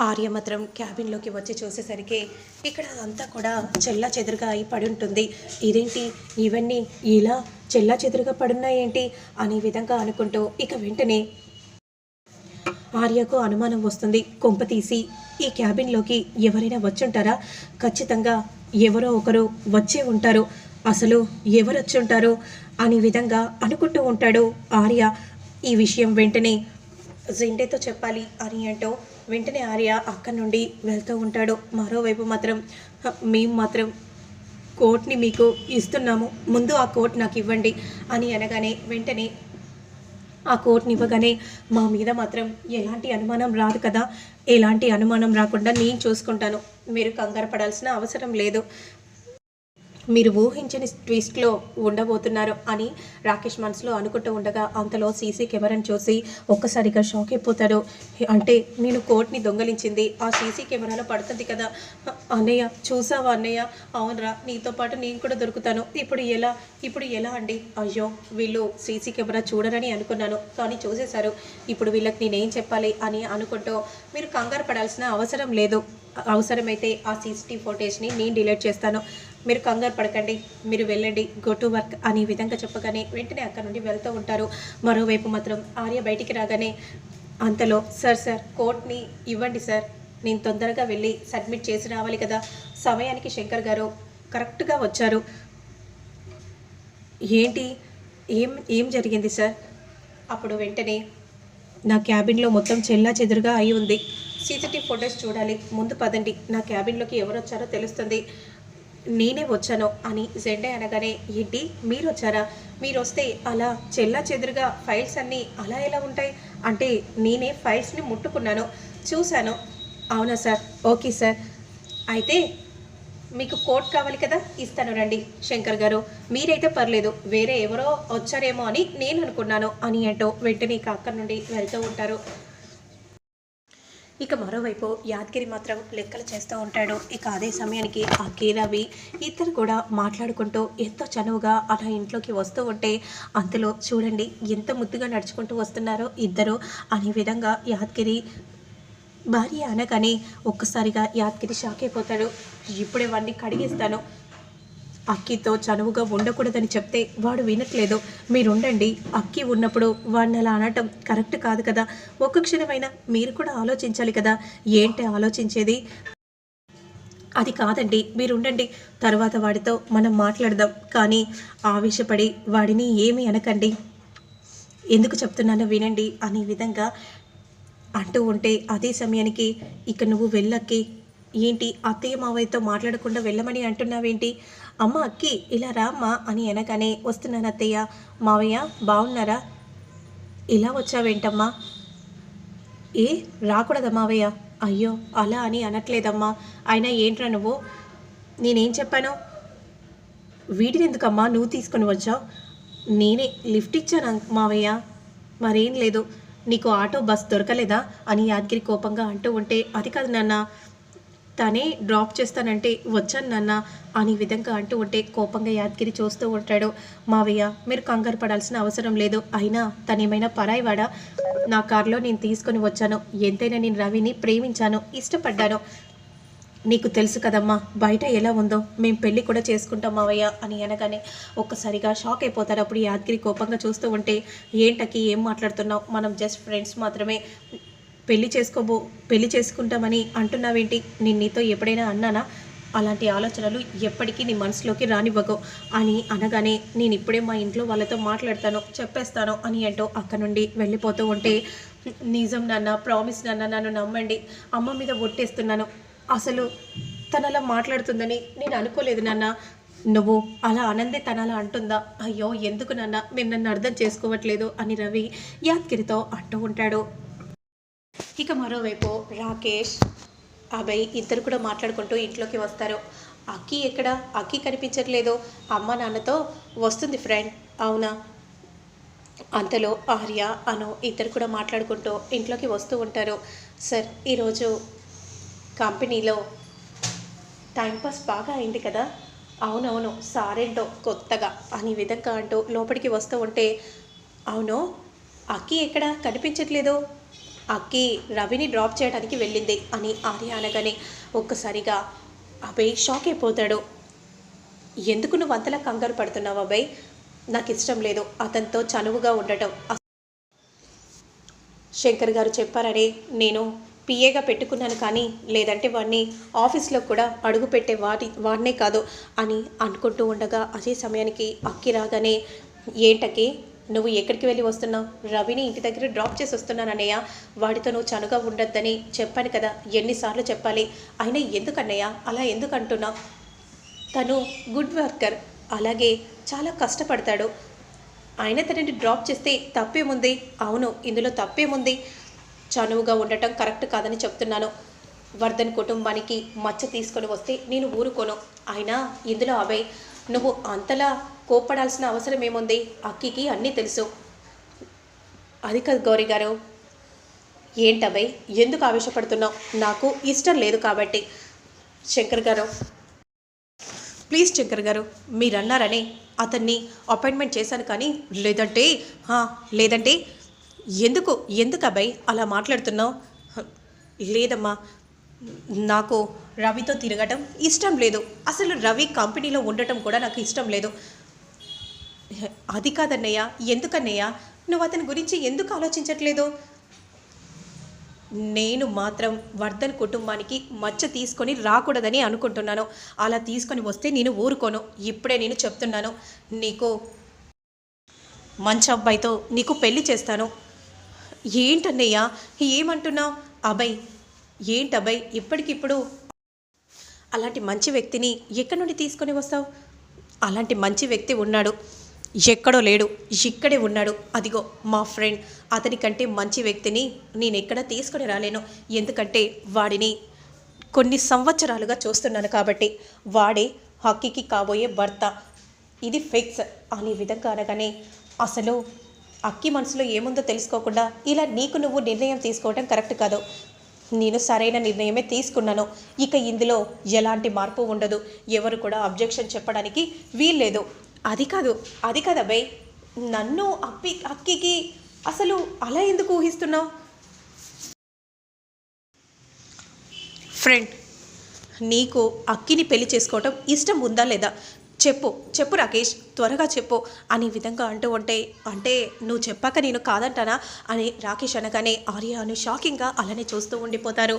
ఆర్య మాత్రం క్యాబిన్లోకి వచ్చి చూసేసరికి ఇక్కడ అంతా కూడా చెల్లా చెదురుగా అయి పడి ఉంటుంది. ఇదేంటి? ఇవన్నీ ఇలా చెల్లా చెదురుగా పడున్నాయేంటి? అనే విధంగా అనుకుంటూ ఇక వెంటనే ఆర్యకు అనుమానం వస్తుంది. కొంప తీసి ఈ క్యాబిన్లోకి ఎవరైనా వచ్చుంటారా? ఖచ్చితంగా ఎవరో ఒకరు వచ్చే ఉంటారు. అసలు ఎవరు వచ్చి ఉంటారు అనే విధంగా అనుకుంటూ ఉంటాడు ఆర్య. ఈ విషయం వెంటనే జింటేతో చెప్పాలి అని అంటూ వెంటనే ఆర్య అక్కడి నుండి వెళ్తూ ఉంటాడు. మరోవైపు మాత్రం మేము మాత్రం కోట్ని మీకు ఇస్తున్నాము. ముందు ఆ కోట్ నాకు ఇవ్వండి అని అనగానే వెంటనే ఆ కోట్ని ఇవ్వగానే మా మీద మాత్రం ఎలాంటి అనుమానం రాదు కదా. ఎలాంటి అనుమానం రాకుండా నేను చూసుకుంటాను. మీరు కంగారు పడాల్సిన అవసరం లేదు. మీరు ఊహించని ట్విస్ట్లో ఉండబోతున్నారు అని రాకేష్ మనసులో అనుకుంటూ ఉండగా అంతలో సీసీ కెమెరాని చూసి ఒక్కసారిగా షాక్ అయిపోతాడు. అంటే నేను కోట్ని దొంగలించింది. ఆ సీసీ కెమెరాలో పడుతుంది కదా. అన్నయ్య చూసావా అన్నయ్య? అవునరా నీతో పాటు నేను కూడా దొరుకుతాను. ఇప్పుడు ఎలా? ఇప్పుడు ఎలా అండి? అయ్యో వీళ్ళు సీసీ కెమెరా చూడరని అనుకున్నాను. కానీ చూసేశారు. ఇప్పుడు వీళ్ళకి నేనేం చెప్పాలి అని అనుకుంటూ మీరు కంగారు పడాల్సిన అవసరం లేదు. అవసరమైతే ఆ సీసీటీవీ ఫోటేజ్ని నేను డిలీట్ చేస్తాను. మీరు కంగారు పడకండి మీరు వెళ్ళండి. గో టు వర్క్ అనే విధంగా చెప్పగానే వెంటనే అక్కడ నుండి వెళ్తూ ఉంటారు. మరోవైపు మాత్రం ఆర్య బయటికి రాగానే అంతలో సార్ సార్ కోర్ట్ని ఇవ్వండి సార్. నేను తొందరగా వెళ్ళి సబ్మిట్ చేసి రావాలి కదా. సమయానికి శంకర్ గారు కరెక్ట్గా వచ్చారు. ఏంటి? ఏం ఏం జరిగింది సార్? అప్పుడు వెంటనే నా క్యాబిన్లో మొత్తం చెల్లా చెదురుగా అయి ఉంది. సీసీటీవీ ఫొటోస్ చూడాలి. ముందు పదండి. నా క్యాబిన్లోకి ఎవరు వచ్చారో తెలుస్తుంది. నేనే వచ్చాను అని జెండే అనగానే ఏంటి? మీరు వచ్చారా మీరు వస్తే అలా చెల్లా చెదురుగా ఫైల్స్ అన్నీ అలా ఎలా ఉంటాయి? అంటే నేనే ఫైల్స్ని ముట్టుకున్నాను. చూశాను. అవునా సార్? Okay sir. అయితే మీకు కోట్ కావాలి కదా? ఇస్తాను రండి శంకర్ గారు. మీరైతే పర్లేదు వేరే ఎవరో వచ్చారేమో అని నేను అనుకున్నాను అని అంటూ వెంటనే ఇక అక్కడి నుండి వెళ్తూ ఉంటారు. ఇక మరోవైపు యాదగిరి మాత్రం లెక్కలు చేస్తూ ఉంటాడు. ఇక అదే సమయానికి ఆ కీరవి ఇద్దరు కూడా మాట్లాడుకుంటూ ఎంతో చనువుగా అలా ఇంట్లోకి వస్తూ ఉంటే అంతలో చూడండి ఎంత ముద్దుగా నడుచుకుంటూ వస్తున్నారో ఇద్దరు అనే విధంగా యాదగిరి భార్య అనగానే ఒక్కసారిగా యాదగిరి షాక్ అయిపోతాడు. ఇప్పుడే వాడిని కడిగిస్తాను. అక్కితో చనువుగా ఉండకూడదని చెప్తే వాడు వినట్లేదు. మీరుండండి. అక్కి ఉన్నప్పుడు వాడిని అలా అనటం కరెక్ట్ కాదు కదా. ఒక్క క్షణమైనా మీరు కూడా ఆలోచించాలి కదా. ఏంటి ఆలోచించేది? అది కాదండి. మీరు ఉండండి తర్వాత వాడితో మనం మాట్లాడదాం. కానీ ఆవేశపడి వాడిని ఏమీ అనకండి. ఎందుకు చెప్తున్నానో వినండి అనే విధంగా అంటూ ఉంటే అదే సమయానికి ఇక నువ్వు వెళ్ళక్కి ఏంటి అత్తయ్య మావయ్యతో మాట్లాడకుండా వెళ్ళమని అంటున్నావేంటి? అమ్మ అక్కి ఇలా రా అమ్మా అని అనగానే వస్తున్నాను అత్తయ్య. మావయ్య బాగున్నారా ఇలా వచ్చావేంటమ్మా? ఏ రాకూడదా మావయ్య? అయ్యో అలా అని అనట్లేదమ్మా. అయినా ఏంట్రా నువ్వు? నేనేం చెప్పాను? వీటిని ఎందుకమ్మా నువ్వు తీసుకొని వచ్చావు? నేనే లిఫ్ట్ ఇచ్చాను మావయ్య? మరేం లేదు. నీకు ఆటో బస్ దొరకలేదా? అని యాదగిరి కోపంగా అంటూ ఉంటే అది కాదు నాన్న. తనే డ్రాప్ చేస్తానంటే వచ్చాను నాన్న అని విధంగా అంటూ ఉంటే కోపంగా యాదగిరి చూస్తూ ఉంటాడు. మావయ్య మీరు కంగారు పడాల్సిన అవసరం లేదు. అయినా తనేమైనా పరాయివాడా నా కారులో నేను తీసుకొని వచ్చాను. ఎంతైనా నేను రవిని ప్రేమించాను ఇష్టపడ్డాను. నీకు తెలుసు కదమ్మా బయట ఎలా ఉందో. మేము పెళ్ళి కూడా చేసుకుంటాం మావయ్య అని అనగానే ఒక్కసారిగా షాక్ అయిపోతారు. అప్పుడు యాదగిరి కోపంగా చూస్తూ ఉంటే ఏంటకి ఏం మాట్లాడుతున్నావు? మనం జస్ట్ ఫ్రెండ్స్ మాత్రమే. పెళ్ళి చేసుకోబో పెళ్ళి చేసుకుంటామని అంటున్నావేంటి? నేను నీతో ఎప్పుడైనా అన్నానా? అలాంటి ఆలోచనలు ఎప్పటికీ నీ మనసులోకి రానివ్వకు అని అనగానే నేను ఇప్పుడే మా ఇంట్లో వాళ్ళతో మాట్లాడతాను చెప్పేస్తాను అని అంటూ అక్కడ నుండి వెళ్ళిపోతూ ఉంటే నిజం నాన్న ప్రామిస్ నాన్న నన్ను నమ్మండి. అమ్మ మీద ఒట్టేస్తున్నాను. అసలు తను అలా మాట్లాడుతుందని నేను అనుకోలేదు నాన్న. నువ్వు అలా ఆనందే తనలా అంటుందా? అయ్యో ఎందుకు నాన్న? మీరు నన్ను అర్థం చేసుకోవట్లేదు అని రవి యాద్గిరితో అంటూ ఉంటాడు. ఇక మరోవైపు రాకేష్ అభయ్ ఇద్దరు కూడా మాట్లాడుకుంటూ ఇంట్లోకి వస్తారు. అక్కి ఎక్కడ? అక్కి కనిపించట్లేదు. అమ్మ నాన్నతో వస్తుంది ఫ్రెండ్ అవునా? అంతలో ఆర్య అను ఇద్దరు కూడా మాట్లాడుకుంటూ ఇంట్లోకి వస్తూ ఉంటారు. సార్ ఈరోజు కంపెనీలో టైంపాస్ బాగా అయింది కదా? అవునవును సారేంటో కొత్తగా అని విధంగా అంటూ లోపలికి వస్తూ ఉంటే అవును అక్కి ఎక్కడ? కనిపించట్లేదు. అక్కి రవిని డ్రాప్ చేయడానికి వెళ్ళింది అని ఆర్య అనగానే ఒక్కసారిగా అభయ్ షాక్ అయిపోతాడు. ఎందుకు నువ్వు అంతలా కంగారు పడుతున్నావు అబ్బాయి నాకు ఇష్టం లేదు. అతనితో చనువుగా ఉండటం. శంకర్ గారు చెప్పారని నేను పిఏగా పెట్టుకున్నాను కానీ లేదంటే వాడిని ఆఫీస్లో కూడా అడుగు పెట్టే వాటి వాడినే కాదు అని అనుకుంటూ ఉండగా అదే సమయానికి అక్కి రాగానే ఏంటకి నువ్వు ఎక్కడికి వెళ్ళి వస్తున్నావు? రవిని ఇంటి దగ్గర డ్రాప్ చేసి వస్తున్నానన్నయ్య వాడితో నువ్వు చనుగా ఉండొద్దని చెప్పాను కదా. ఎన్నిసార్లు చెప్పాలి. అయినా ఎందుకన్నయ్య? అలా ఎందుకు అంటున్నావు? తను గుడ్ వర్కర్. అలాగే చాలా కష్టపడతాడు. ఆయన తనని డ్రాప్ చేస్తే తప్పేముంది? అవును ఇందులో తప్పేముంది? చనువుగా ఉండటం కరెక్ట్ కాదని చెప్తున్నాను. వర్ధన్ కుటుంబానికి మచ్చ తీసుకొని వస్తే నేను ఊరుకోను. అయినా ఇందులో అభయ్ నువ్వు అంతలా కోప్పడాల్సిన అవసరం ఏముంది? అక్కికి అన్నీ తెలుసు. అది కాదు గౌరీ గారు. ఏంటభయ్ ఎందుకు ఆవేశపడుతున్నావు? నాకు ఇష్టం లేదు కాబట్టి. శంకర్ గారు. ప్లీజ్ శంకర్ గారు మీరు అన్నారని అతన్ని అపాయింట్మెంట్ చేశాను కానీ లేదంటే లేదంటే ఎందుకు ఎందుకు అబ్బాయి అలా మాట్లాడుతున్నావు? లేదమ్మా నాకు రవితో తిరగటం ఇష్టం లేదు. అసలు రవి కంపెనీలో ఉండటం కూడా నాకు ఇష్టం లేదు. అది కాదన్నయ్య ఎందుకన్నయ్య? నువ్వు అతని గురించి ఎందుకు ఆలోచించట్లేదు? నేను మాత్రం వర్ధన్ కుటుంబానికి మచ్చ తీసుకొని రాకూడదని అనుకుంటున్నాను. అలా తీసుకొని వస్తే నేను ఊరుకోను. ఇప్పుడే నేను చెప్తున్నాను. నీకు మంచి అబ్బాయితో నీకు పెళ్ళి చేస్తాను. ఏంటన్నయ్య? ఏమంటున్నావు? అబ్బాయి ఏంటబ్బాయి ఇప్పటికిప్పుడు? అలాంటి మంచి వ్యక్తిని ఎక్కడి నుండి తీసుకొని వస్తావు? అలాంటి మంచి వ్యక్తి ఉన్నాడు. ఎక్కడో లేడు. ఇక్కడే ఉన్నాడు. అదిగో మా ఫ్రెండ్. అతనికంటే మంచి వ్యక్తిని నేను ఎక్కడ తీసుకొని రాలేను. ఎందుకంటే వాడిని కొన్ని సంవత్సరాలుగా చూస్తున్నాను కాబట్టి వాడే హక్కీకి కాబోయే భర్త. ఇది ఫిక్స్ అనే విధంగా అనగానే అసలు అక్కి మనసులో ఏముందో తెలుసుకోకుండా ఇలా నీకు నువ్వు నిర్ణయం తీసుకోవడం కరెక్ట్ కాదు. నేను సరైన నిర్ణయమే తీసుకున్నాను. ఇక ఇందులో ఎలాంటి మార్పు ఉండదు. ఎవరు కూడా అబ్జెక్షన్ చెప్పడానికి వీల్లేదు. అది కాదు అది కాదు అబ్బాయి నన్ను అప్పి అక్కికి అసలు అలా ఎందుకు ఊహిస్తున్నావు? ఫ్రెండ్ నీకు అక్కిని పెళ్ళి చేసుకోవటం ఇష్టం ఉందా లేదా? చెప్పు చెప్పు రాకేష్ త్వరగా చెప్పు అనే విధంగా అంటూ ఉంటే అంటే నువ్వు చెప్పాక నేను కాదంటానా అని రాకేష్ అనగానే ఆర్య అను షాకింగ్గా అలానే చూస్తూ ఉండిపోతారు.